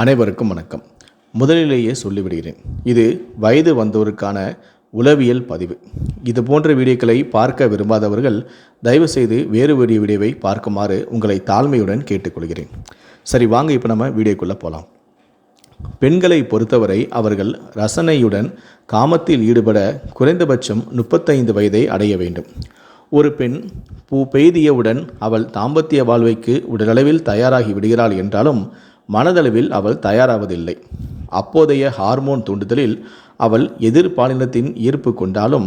அனைவருக்கும் வணக்கம். முதலிலேயே சொல்லிவிடுகிறேன். இது வயது வந்தோருக்கான உளவியல் பதிவு. இது போன்ற வீடியோக்களை பார்க்க விரும்பாதவர்கள் தயவுசெய்து வேறு ஒரு வீடியோவை பார்க்குமாறு உங்களை தாழ்மையுடன் கேட்டுக்கொள்கிறேன். சரி வாங்க இப்போ நம்ம வீடியோக்குள்ளே போகலாம் பெண்களை பொறுத்தவரை அவர்கள் ரசனையுடன் காமத்தில் ஈடுபட குறைந்தபட்சம் முப்பத்தைந்து வயதை அடைய வேண்டும். ஒரு பெண் பூ பெய்தியவுடன் அவள் தாம்பத்திய வாழ்வைக்கு உடலளவில் தயாராகி விடுகிறாள் என்றாலும் மனதளவில் அவள் தயாராவதில்லை. அப்போதைய ஹார்மோன் தூண்டுதலில் அவள் எதிர்பாலினத்தின் ஈர்ப்பு கொண்டாலும்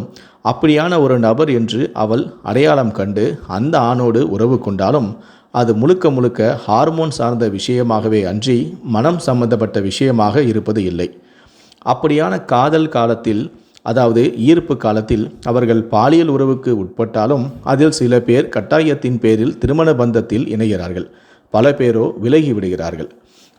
அப்படியான ஒரு நபர் என்று அவள் அடையாளம் கண்டு அந்த ஆணோடு உறவு கொண்டாலும் அது முழுக்க முழுக்க ஹார்மோன் சார்ந்த விஷயமாகவே அன்றி மனம் சம்பந்தப்பட்ட விஷயமாக இருப்பது இல்லை. அப்படியான காதல் காலத்தில் அதாவது ஈர்ப்பு காலத்தில் அவர்கள் பாலியல் உறவுக்கு உட்பட்டாலும் அதில் சில பேர் கட்டாயத்தின் பேரில் திருமண பந்தத்தில் இணைகிறார்கள். பல பேரோ விலகி விடுகிறார்கள்.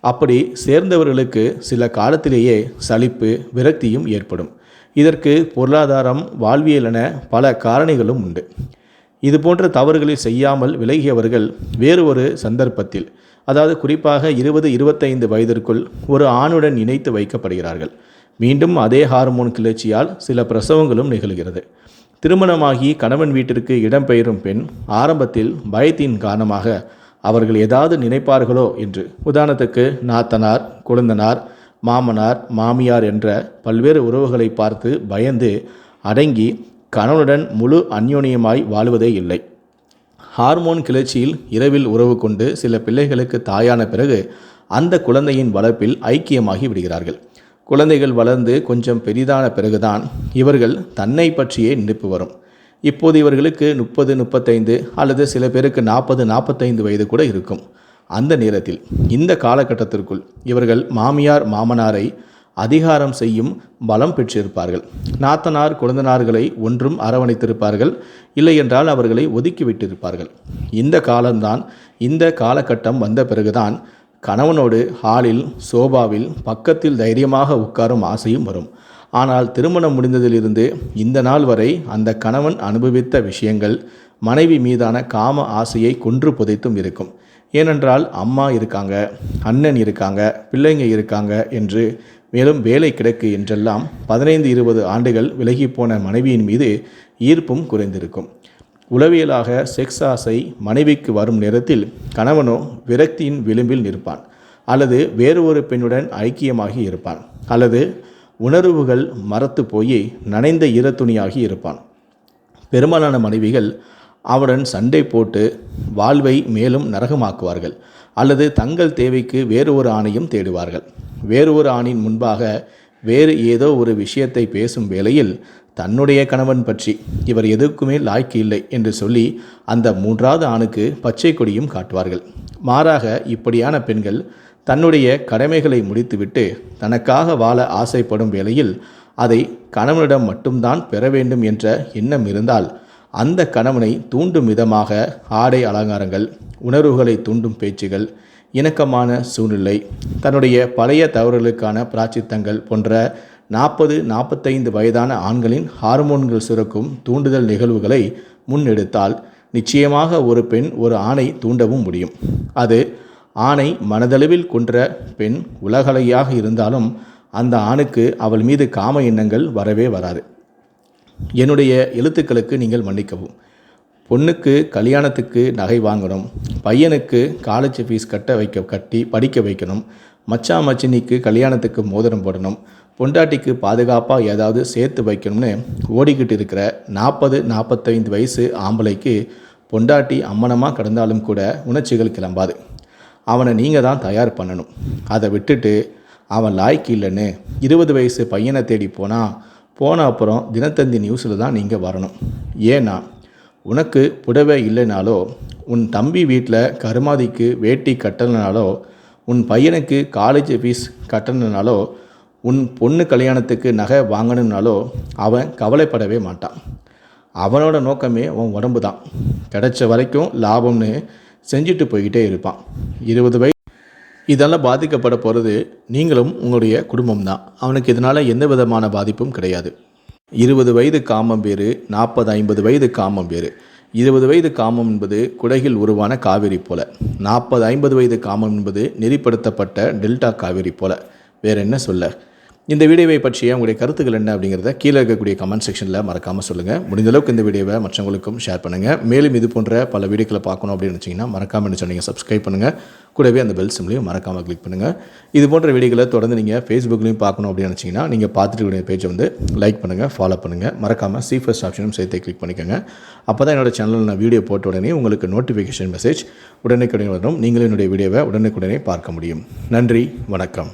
அப்படி சேர்ந்தவர்களுக்கு சில காலத்திலேயே சலிப்பு விரக்தியும் ஏற்படும். இதற்கு பொருளாதாரம் வாழ்வியல் என பல காரணிகளும் உண்டு. இது போன்ற தவறுகளை செய்யாமல் விலகியவர்கள் வேறு ஒரு சந்தர்ப்பத்தில் அதாவது குறிப்பாக இருபது இருபத்தைந்து வயதிற்குள் ஒரு ஆணுடன் இணைத்து வைக்கப்படுகிறார்கள். மீண்டும் அதே ஹார்மோன் கிளர்ச்சியால் சில பிரசவங்களும் நிகழ்கிறது. திருமணமாகி கணவன் வீட்டிற்கு இடம்பெயரும் பெண் ஆரம்பத்தில் பயத்தின் காரணமாக அவர்கள் ஏதாவது நினைப்பார்களோ என்று. உதாரணத்துக்கு நாத்தனார் கொழுந்தனார் மாமனார் மாமியார் என்ற பல்வேறு உறவுகளை பார்த்து பயந்து அடங்கி கணவனுடன் முழு அந்யோன்யமாய் வாழ்வதே இல்லை. ஹார்மோன் கிளர்ச்சியில் இரவில் உறவு கொண்டு சில பிள்ளைகளுக்கு தாயான பிறகு அந்த குழந்தையின் வளர்ப்பில் ஐக்கியமாகி விடுகிறார்கள். குழந்தைகள் வளர்ந்து கொஞ்சம் பெரிதான பிறகுதான் இவர்கள் தன்னை பற்றியே நினைப்பு வரும். இப்போது இவர்களுக்கு முப்பது முப்பத்தைந்து அல்லது சில பேருக்கு நாற்பது நாற்பத்தைந்து வயது கூட இருக்கும். அந்த நேரத்தில் இந்த காலகட்டத்திற்குள் இவர்கள் மாமியார் மாமனாரை அதிகாரம் செய்யும் பலம் பெற்றிருப்பார்கள். நாத்தனார் குழந்தனார்களை ஒன்றும் அரவணைத்திருப்பார்கள். இல்லையென்றால் அவர்களை அவர்களை ஒதுக்கிவிட்டிருப்பார்கள். இந்த காலம்தான் இந்த காலகட்டம் வந்த பிறகுதான் கணவனோடு ஹாலில் சோபாவில் பக்கத்தில் தைரியமாக உட்காரும் ஆசையும் வரும். ஆனால் திருமணம் முடிந்ததிலிருந்து இந்த நாள் வரை அந்த கணவன் அனுபவித்த விஷயங்கள் மனைவி மீதான காம ஆசையை கொன்று புதைத்தும் இருக்கும். ஏனென்றால் அம்மா இருக்காங்க அண்ணன் இருக்காங்க பிள்ளைங்க இருக்காங்க என்று மேலும் வேலை கிடக்கு என்றெல்லாம் பதினைந்து இருபது ஆண்டுகள் விலகி போன மனைவியின் மீது ஈர்ப்பும் குறைந்திருக்கும். உளவியலாக செக்ஸ் ஆசை மனைவிக்கு வரும் நேரத்தில் கணவனோ விரக்தியின் விளிம்பில் நிற்பான் அல்லது வேறு ஒரு பெண்ணுடன் ஐக்கியமாகி இருப்பான் அல்லது உணர்வுகள் மரத்து போய் நனைந்த ஈரத்துணியாகி இருப்பான். பெரும்பாலான மனைவிகள் அவனுடன் சண்டை போட்டு வாழ்வை மேலும் நரகமாக்குவார்கள் அல்லது தங்கள் தேவைக்கு வேறு ஒரு ஆணையும் தேடுவார்கள். வேறு ஒரு ஆணின் முன்பாக வேறு ஏதோ ஒரு விஷயத்தை பேசும் வேளையில் தன்னுடைய கணவன் பற்றி இவர் எதுக்குமே லாய்க்கு இல்லை என்று சொல்லி அந்த மூன்றாவது ஆணுக்கு பச்சை கொடியும் காட்டுவார்கள். மாறாக இப்படியான பெண்கள் தன்னுடைய கடமைகளை முடித்துவிட்டு தனக்காக வாழ ஆசைப்படும் வேளையில் அதை கணவனிடம் மட்டும்தான் பெற வேண்டும் என்ற எண்ணம் இருந்தால் அந்த கணவனை தூண்டும் விதமாக ஆடை அலங்காரங்கள் உணர்வுகளை தூண்டும் பேச்சுகள் இணக்கமான சூழ்நிலை தன்னுடைய பழைய தவறுகளுக்கான பிராச்சித்தங்கள் போன்ற நாற்பது நாற்பத்தைந்து வயதான ஆண்களின் ஹார்மோன்கள் சுரக்கும் தூண்டுதல் நிகழ்வுகளை முன்னெடுத்தால் நிச்சயமாக ஒரு பெண் ஒரு ஆணை தூண்டவும் முடியும். அது ஆணை மனதளவில் கொன்ற பெண் உலகலையாக இருந்தாலும் அந்த ஆணுக்கு அவள் மீது காம எண்ணங்கள் வரவே வராது. என்னுடைய எழுத்துக்களுக்கு நீங்கள் மன்னிக்கவும். பொண்ணுக்கு கல்யாணத்துக்கு நகை வாங்கணும். பையனுக்கு காலேஜ் ஃபீஸ் கட்ட வைக்க கட்டி படிக்க வைக்கணும். மச்சா மச்சினிக்கு கல்யாணத்துக்கு மோதிரம் போடணும். பொண்டாட்டிக்கு பாதுகாப்பாக ஏதாவது சேர்த்து வைக்கணும்னு ஓடிக்கிட்டு இருக்கிற நாற்பது நாற்பத்தைந்து வயசு ஆம்பளைக்கு பொண்டாட்டி அம்மனமாக கிடந்தாலும் கூட உணர்ச்சிகள் கிளம்பாது. அவனை நீங்கள் தான் தயார் பண்ணணும். அதை விட்டுட்டு அவன் லாய்க்கு இல்லைன்னு இருபது வயசு பையனை தேடி போனால் போன அப்புறம் தினத்தந்தி நியூஸில் தான் நீங்கள் வரணும். ஏன்னா உனக்கு புடவை இல்லைனாலோ உன் தம்பி வீட்டில் கருமாதிக்கு வேட்டி கட்டலைனாலோ உன் பையனுக்கு காலேஜ் ஃபீஸ் கட்டணுனாலோ உன் பொண்ணு கல்யாணத்துக்கு நகை வாங்கணும்னாலோ அவன் கவலைப்படவே மாட்டான். அவனோட நோக்கமே உன் உடம்பு தான் கிடைச்ச வரைக்கும் லாபம்னு செஞ்சுட்டு போய்கிட்டே இருப்பான். இருபது வயது இதெல்லாம் பாதிக்கப்பட போகிறது நீங்களும் உங்களுடைய குடும்பம் தான். அவனுக்கு இதனால் எந்த விதமான பாதிப்பும் கிடையாது. இருபது வயது காமம் பேர் நாற்பது ஐம்பது வயது காமம் பேர் இருபது வயது காமம் என்பது குடகில் உருவான காவிரி போல. நாற்பது ஐம்பது வயது காமம் என்பது நெறிப்படுத்தப்பட்ட டெல்டா காவிரி போல. வேற என்ன சொல்ல? இந்த வீடியோவை பற்றிய உங்களுடைய கருத்துக்கள் என்ன அப்படிங்கிறத கீழே இருக்கக்கூடிய கமெண்ட் செக்ஷனில் மறக்காமல் சொல்லுங்கள் முடிந்தளவுக்கு இந்த வீடியோவை மற்றவங்களுக்கும் ஷேர் பண்ணுங்கள் மேலும் இது போன்ற பல வீடியோக்களை பார்க்கணும் அப்படின்னு நினச்சிங்கன்னா மறக்காமல் என்ன சொன்னீங்க சப்ஸ்கிரைப் பண்ணுங்கள் கூடவே அந்த பெல் சிம்லையும் மறக்காமல் கிளிக் பண்ணுங்கள் இது போன்ற வீடியோக்களை தொடர்ந்து நீங்கள் ஃபேஸ்புக்லையும் பார்க்கணும் அப்படின்னு நினச்சிங்கன்னா நீங்கள் பார்த்துட்டு கூடிய பேஜை வந்து லைக் பண்ணுங்கள் ஃபாலோ பண்ணுங்கள் மறக்காமல் சி ஃபர்ஸ்ட் ஆப்ஷனும் சேர்த்து கிளிக் பண்ணிக்கோங்க. அப்போ தான் என்னோட சேனலில் நான் வீடியோ போட்ட உடனே உங்களுக்கு நோட்டிஃபிகேஷன் மெசேஜ் உடனுக்குடனே வரும். நீங்களும் என்னுடைய வீடியோவை உடனுக்குடனே பார்க்க முடியும். நன்றி வணக்கம்.